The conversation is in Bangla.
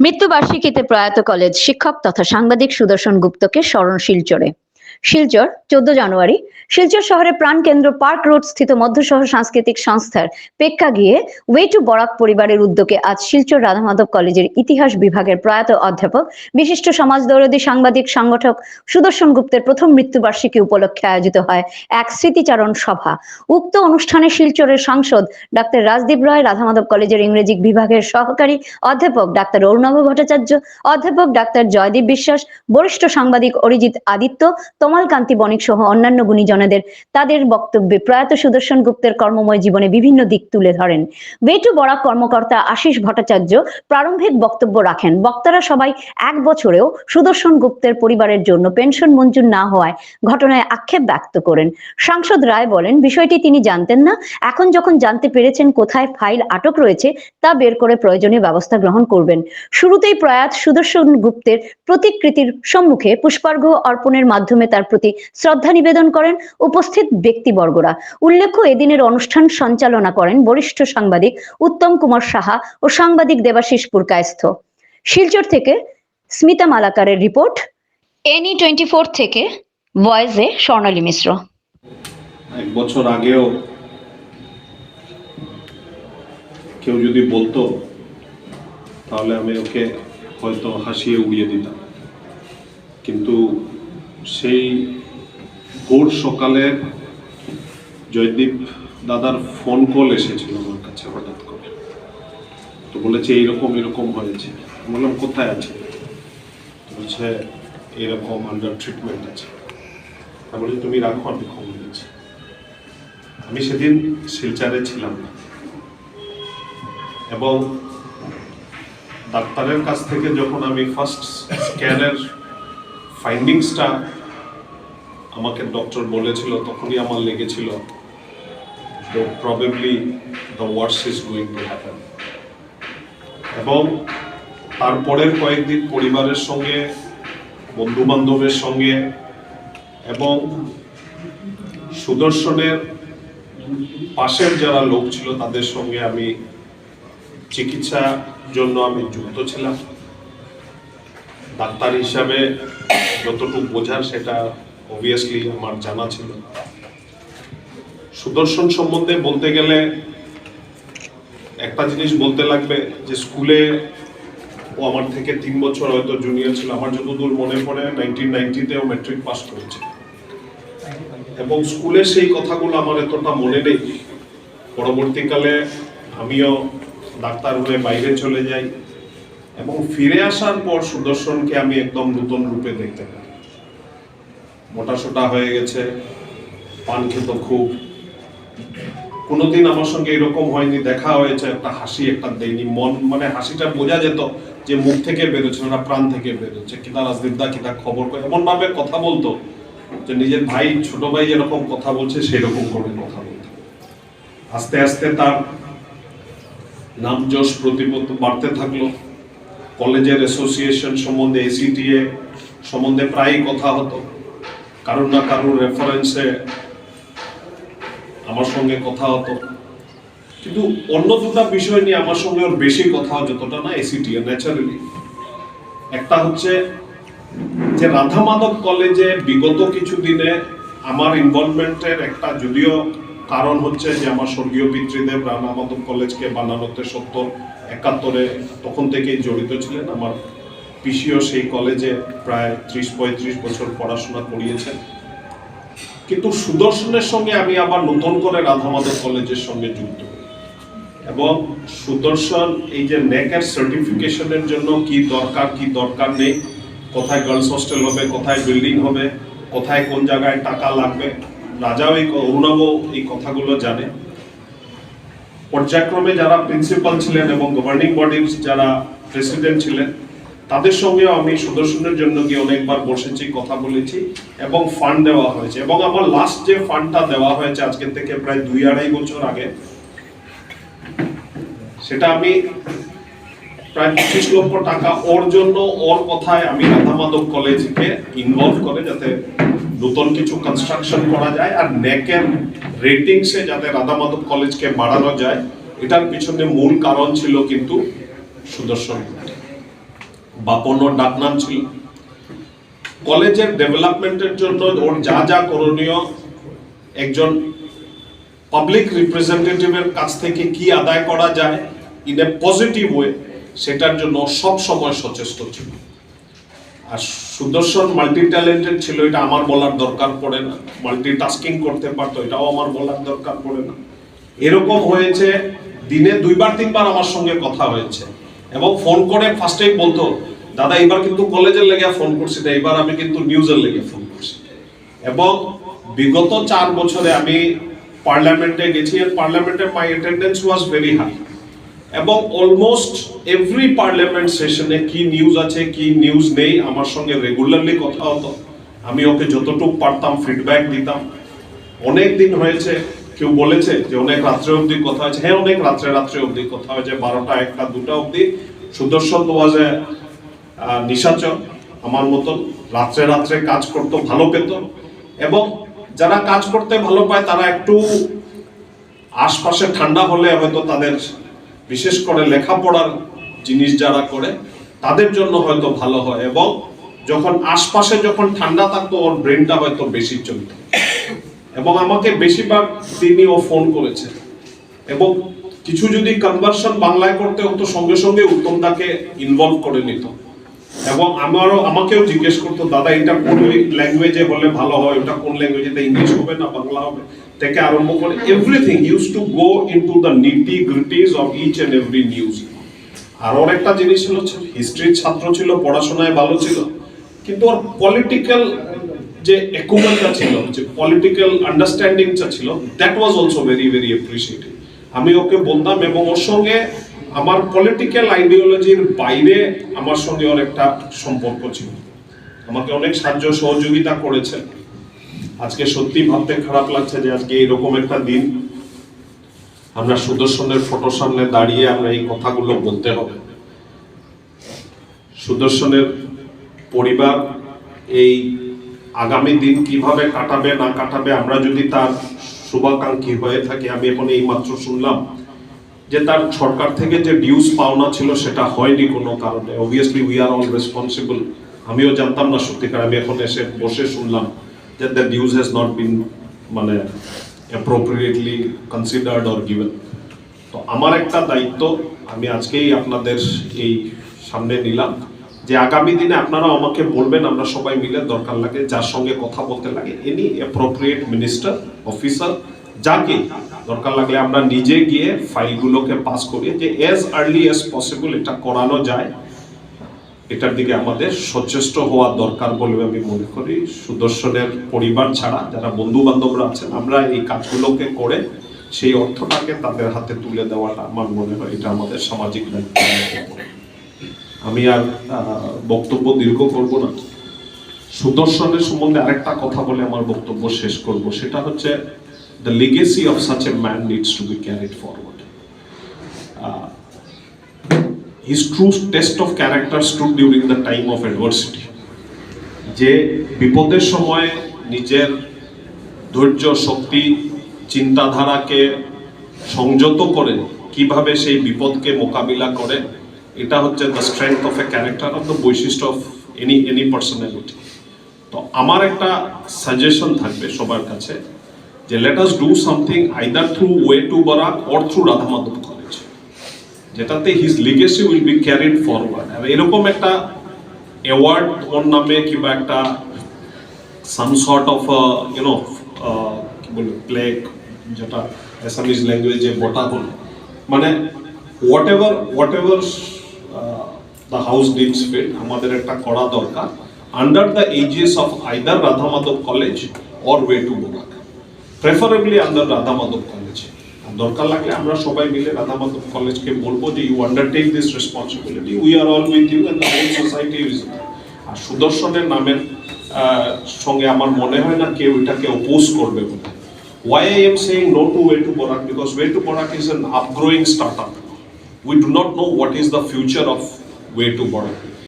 মৃত্যুবার্ষিকীতে প্রয়াত কলেজ শিক্ষক তথা সাংবাদিক সুদর্শন গুপ্তকে স্মরণ শিলচরে শিলচর, চোদ্দ জানুয়ারি। শিলচর শহরের প্রাণকেন্দ্র পার্ক রোড স্থিত মধ্যশহর সাংস্কৃতিক সংস্থার পেক্কা গিয়ে ওয়ে টু বরাক পরিবারের উদ্যোগে আজ শিলচর রাধামাধব কলেজের ইতিহাস বিভাগের প্রয়াত অধ্যাপক, বিশিষ্ট সমাজ সমাজদৌরদী সাংবাদিক, সংগঠক সুদর্শন গুপ্তের প্রথম মৃত্যুবার্ষিকী উপলক্ষে আয়োজিত হয় এক স্মৃতিচারণ সভা। উক্ত অনুষ্ঠানে শিলচরের সাংসদ ডাক্তার রাজদীপ রায়, রাধামাধব কলেজের ইংরেজি বিভাগের সহকারী অধ্যাপক ডাক্তার অরুণাভ ভট্টাচার্য, অধ্যাপক ডাক্তার জয়দীপ বিশ্বাস, বরিষ্ঠ সাংবাদিক অরিজিৎ আদিত্য তমাল কান্তি বণিক সহ অন্যান্য গুণীজনেদের তাদের বক্তব্যে প্রয়াত সুদর্শন গুপ্তের কর্মময় জীবনে বিভিন্ন দিক তুলে ধরেন। ওয়েটু বরাক কর্মকর্তা আশিস ভট্টাচার্য প্রারম্ভিক বক্তব্য রাখেন। বক্তারা সবাই এক বছরেও সুদর্শন গুপ্তের পরিবারের জন্য পেনশন মঞ্জুর না হওয়ায় ঘটনায় আক্ষেপ ব্যক্ত করেন। সাংসদ রায় বলেন, বিষয়টি তিনি জানতেন না। এখন যখন জানতে পেরেছেন কোথায় ফাইল আটক রয়েছে, তা বের করে প্রয়োজনীয় ব্যবস্থা গ্রহণ করবেন। শুরুতেই প্রয়াত সুদর্শন গুপ্তের প্রতিকৃতির সম্মুখে পুষ্পার্ঘ্য অর্পণের মাধ্যমে তার প্রতি শ্রদ্ধা নিবেদন করেন উপস্থিত ব্যক্তিবর্গরা। উল্লেখ্য, এদিনের অনুষ্ঠান সঞ্চালনা করেন বরিষ্ঠ সাংবাদিক উত্তম কুমার সাহা ও সাংবাদিক দেবাশিস পুরকায়স্থ। শিলচর থেকে স্মিতা মালাকারের রিপোর্ট এনি টোয়েন্টি ফোর থেকে ভয়েসে স্বর্ণালী মিশ্র। এক বছর আগেও কেউ যদি বলতো, তাহলে আমি ওকে হয়তো হাসিয়ে উড়িয়ে দিতাম। কিন্তু সেই ভোর সকালে জয়দীপ দাদার ফোন কল এসেছিল আমার কাছে হঠাৎ করে। তো বলেছে, এইরকম, এরকম হয়েছে। বললাম, কোথায় আছে? তো বলছে, এরকম আন্ডার ট্রিটমেন্ট আছে। আমি বলি তুমি রাখো, আমি খবর দিচ্ছি। আমি সেদিন শিলচারে ছিলাম। না এবং ডাক্তারের কাছ থেকে যখন আমি ফার্স্ট স্ক্যানের ফাইন্ডিংসটা আমাকে ডক্টর বলেছিল, তখনই আমার লেগেছিল probably the worse is going to happen এবং তারপরের কয়েকদিন পরিবারের সঙ্গে বন্ধু বান্ধবের সঙ্গে, এবং সুদর্শনের পাশের যারা লোক ছিল, তাদের সঙ্গে আমি চিকিৎসার জন্য আমি যুক্ত ছিলাম। ডাক্তার হিসাবে যতটুকু বোঝার সেটা অবভিয়াসলি আমার জানা ছিল। সুদর্শন সম্বন্ধে বলতে গেলে একটা জিনিস বলতে লাগবে যে স্কুলে ও আমার থেকে তিন বছর হয়তো জুনিয়র ছিল। আমার যতদূর মনে পড়ে নাইনটিন নাইনটিতেও মেট্রিক পাস করেছে। এবং স্কুলে সেই কথাগুলো আমার এতটা মনে নেই। পরবর্তীকালে আমিও ডাক্তার হয়ে বাইরে চলে যাই। এবং ফিরে আসার পর সুদর্শনকে আমি একদম নতুন রূপে দেখতে পাই। মোটা সোটা হয়ে গেছে, পান খেত খুব। কোনোদিন আমার সঙ্গে এরকম হয়নি, দেখা হয়েছে, একটা হাসি, একটা দেয়নি মন মানে হাসিটা বোঝা যেত যে মুখ থেকে বেরোচ্ছে না, প্রাণ থেকে বেরোচ্ছে। কিনা রাজদীপদা কিনা খবর করে এমন ভাবে কথা বলতো যে নিজের ভাই, ছোট ভাই যেরকম কথা বলছে, সেরকম করে কথা বলতো। আস্তে আস্তে তার নাম যশ প্রতিপত্ত বাড়তে থাকল। কলেজের অ্যাসোসিয়েশন সম্বন্ধে এসিটিএ সম্বন্ধে প্রায়ই কথা হতো। কারোর না কারোর রেফারেন্সে আমার সঙ্গে কথা হতো। কিন্তু অন্য দুটা বিষয় নিয়ে আমার সঙ্গে ওর বেশি কথা যতটা না এসিটিএ ন্যাচারালি একটা হচ্ছে যে রাধা মাধব কলেজে বিগত কিছু দিনে আমার ইনভলভমেন্টের একটা যদিও কারণ হচ্ছে যে আমার স্বর্গীয় পিতৃদেব রাধা মাধব কলেজকে বানানোতে সত্তর, একাত্তরে তখন থেকেই জড়িত ছিলেন। আমার পিসিও সেই কলেজে প্রায় ত্রিশ, পঁয়ত্রিশ বছর পড়াশোনা করিয়েছেন। কিন্তু সুদর্শনের সঙ্গে আমি আবার নতুন করে রাধা মাধব কলেজের সঙ্গে যুক্ত। এবং সুদর্শন এই যে নেকের সার্টিফিকেশনের জন্য কি দরকার কি দরকার নেই, কোথায় গার্লস হোস্টেল হবে, কোথায় বিল্ডিং হবে, কোথায় কোন জায়গায় টাকা লাগবে রাজাও এই অরুণাবও এই কথাগুলো জানে। পর্যায়ক্রমে যারা প্রিন্সিপাল ছিলেন এবং গভর্নিং বডির যারা প্রেসিডেন্ট ছিলেন, তাদের সঙ্গেও আমি সুদর্শনের জন্য গিয়ে অনেকবার বসেছি, কথা বলেছি এবং ফান্ড দেওয়া হয়েছে। এবং আমার লাস্ট যে ফান্ডটা দেওয়া হয়েছে আজকের থেকে প্রায় দুই আড়াই বছর আগে, সেটা আমি প্রায় পঁচিশ লক্ষ টাকা ওর জন্য, ওর কথায় আমি রাধা মাধব কলেজকে ইনভলভ করে যাতে নতুন কিছু কনস্ট্রাকশন করা যায় আর নেকের রেটিংসে যাতে রাধা মাধব কলেজকে বাড়ানো যায়, এটার পিছনে মূল কারণ ছিল কিন্তু সুদর্শন বাপন ওর ডাকনাম ছিল। কলেজের ডেভেলপমেন্টের জন্য ওর যা যা করণীয়, একজন পাবলিক রিপ্রেজেন্টেটিভের কাছ থেকে কি আদায় করা যায় ইন এ পজিটিভ ওয়ে সেটার জন্য সব সময় সচেষ্ট ছিল। আর সুদর্শন মাল্টি ট্যালেন্টেড ছিল, এটা আমার বলার দরকার পড়ে না। মাল্টি টাস্কিং করতে পারতো, এটাও আমার বলার দরকার পড়ে না। এরকম হয়েছে, দিনে দুইবার, তিনবার আমার সঙ্গে কথা হয়েছে। এবং ফোন করে ফার্স্টেই বলতো, দাদা এবার কিন্তু কলেজের লেগে ফোন করছি না এবার আমি কিন্তু নিউজের লেগে ফোন করছি। এবং বিগত চার বছরে আমি পার্লামেন্টে গেছি পার্লামেন্টে my attendance was very high এবং অলমোস্ট এভরি পার্লামেন্ট সেশনে কি নিউজ আছে, কি নিউজ নেই, আমার সঙ্গে রেগুলারলি কথা হতো। আমি ওকে যতটুকু পারতাম ফিডব্যাক দিতাম। অনেক দিন হয়েছে, কেউ বলেছে যে অনেক রাত্রে অবধি কথা হয়েছে। হ্যাঁ অনেক রাত্রে রাত্রে অবধি কথা হয়েছে, বারোটা, একটা, দুটা অবধি। সুদর্শন ওয়াজ নিশাচর আমার মতন। রাত্রে রাত্রে কাজ করতো, ভালো পেত। এবং যারা কাজ করতে ভালো পায়, তারা একটু আশপাশে ঠান্ডা হলে হয়তো তাদের বিশেষ করে লেখাপড়ার জিনিস যারা করে, তাদের জন্য হয়তো ভালো হয় এবং যখন আশপাশে যখন ঠান্ডা থাকতো, ওর ব্রেনটা হয়তো বেশি চলত। এবং আমাকে বেশিরভাগ তিনি ও ফোন করেছে। এবং কিছু যদি কনভার্সন বাংলায় করতে হতো, সঙ্গে সঙ্গে উত্তম দাকে ইনভলভ করে নিত। এবং আমারও, আমাকেও জিজ্ঞেস করতো, দাদা, এটা কোন ল্যাঙ্গুয়েজে হলে ভালো হয়? ওটা কোন ল্যাঙ্গুয়েজে ইংলিশ হবে না বাংলা হবে? থেকে আরম্ভ করে everything use to go into the nitty gritties of each and every news আর ওর একটা জিনিস ছিল হিস্ট্রির ছাত্র ছিল, পড়াশোনায় ভালো ছিল, কিন্তু ওর পলিটিক্যাল যে একুমেন্টটা ছিল, যে পলিটিক্যাল আন্ডারস্ট্যান্ডিংটা ছিল that was also very very appreciated আমি ওকে বলতাম এবং ওর সঙ্গে আমার পলিটিক্যাল আইডিওলজির বাইরে আমার সঙ্গে ওর একটা সম্পর্ক ছিল। আমাকে অনেক সাহায্য সহযোগিতা করেছে আজকে সত্যি ভাবতে খারাপ লাগছে যে আজকে এরকম একটা দিন। আমরা সুদর্শনের ফটোর সামনে দাঁড়িয়ে আমরা এই কথাগুলো বলতে হবে। সুদর্শনের পরিবার এই আগামী দিন কীভাবে কাটাবে, না কাটাবে, আমরা যদি তার শুভাকাঙ্ক্ষী হয়ে থাকি, আমি এখন এই মাত্র শুনলাম যে তার সরকার থেকে যে ডিউস পাওনা ছিল সেটা হয়নি কোনো কারণে। Obviously we are all responsible আমিও জানতাম না সত্যিকার, আমি এখন এসে বসে শুনলাম। যে the dues has not been মানে অ্যাপ্রোপ্রিয়েটলি কনসিডার্ড অর গিভেন তো আমার একটা দায়িত্ব, আমি আজকেই আপনাদের এই সামনে নিলাম যে আগামী দিনে আপনারা আমাকে বলবেন, আমরা সবাই মিলে দরকার লাগে যার সঙ্গে কথা বলতে লাগে এনি অ্যাপ্রোপ্রিয়েট মিনিস্টার অফিসার যাকে দরকার লাগলে আমরা নিজে গিয়ে ফাইলগুলোকে পাস করি যে এজ আর্লি এজ পসিবল এটা করানো যায়। এটার দিকে আমাদের সচেষ্ট হওয়া দরকার বলে আমি মনে করি। সুদর্শনের পরিবার ছাড়া যারা বন্ধু বান্ধবরা আছেন, আমরা এই কাজগুলোকে করে সেই অর্থটাকে তাদের হাতে তুলে দেওয়াটা আমার মনে হয় এটা আমাদের সামাজিক আমি আর বক্তব্য দীর্ঘ করব না। সুদর্শনের সম্বন্ধে আরেকটা কথা বলে আমার বক্তব্য শেষ করব। সেটা হচ্ছে the legacy of such a man needs to be carried forward his true test of character stood during the time of adversity যে বিপদের সময় নিজের ধৈর্য, শক্তি, চিন্তাধারাকে সংযত করে কীভাবে সেই বিপদকে মোকাবিলা করে, এটা হচ্ছে the strength of a character of the বৈশিষ্ট্য অফ এনি এনি পার্সোনালিটি তো আমার একটা সাজেশন থাকবে সবার কাছে যে let us do something either through way to Barak or through Radha Madhav college যেটাতে his legacy will be carried forward এরকম একটা অ্যাওয়ার্ড ওর নামে কিংবা একটা সাম সর্ট অফ ইউনো কি বলব প্লেক যেটা অ্যাসামিজ ল্যাঙ্গুয়েজে বটা বলে মানে whatever whatever the house deems fit আমাদের একটা করা দরকার under the aegis of either Radha Madhav college or way to Barak preferably under Radha Madhav college দরকার লাগলে আমরা সবাই মিলে রাধা মাধব কলেজকে বলব যে you undertake this responsibility we are all with you and the whole society is আর সুদর্শনের নামের সঙ্গে আমার মনে হয় না কেউ এটাকে অপোজ করবে বলে Why I am saying no to Way to Borak? Because Way to Borak is an upgrowing startup. We do not know what is the future of Way to Borak.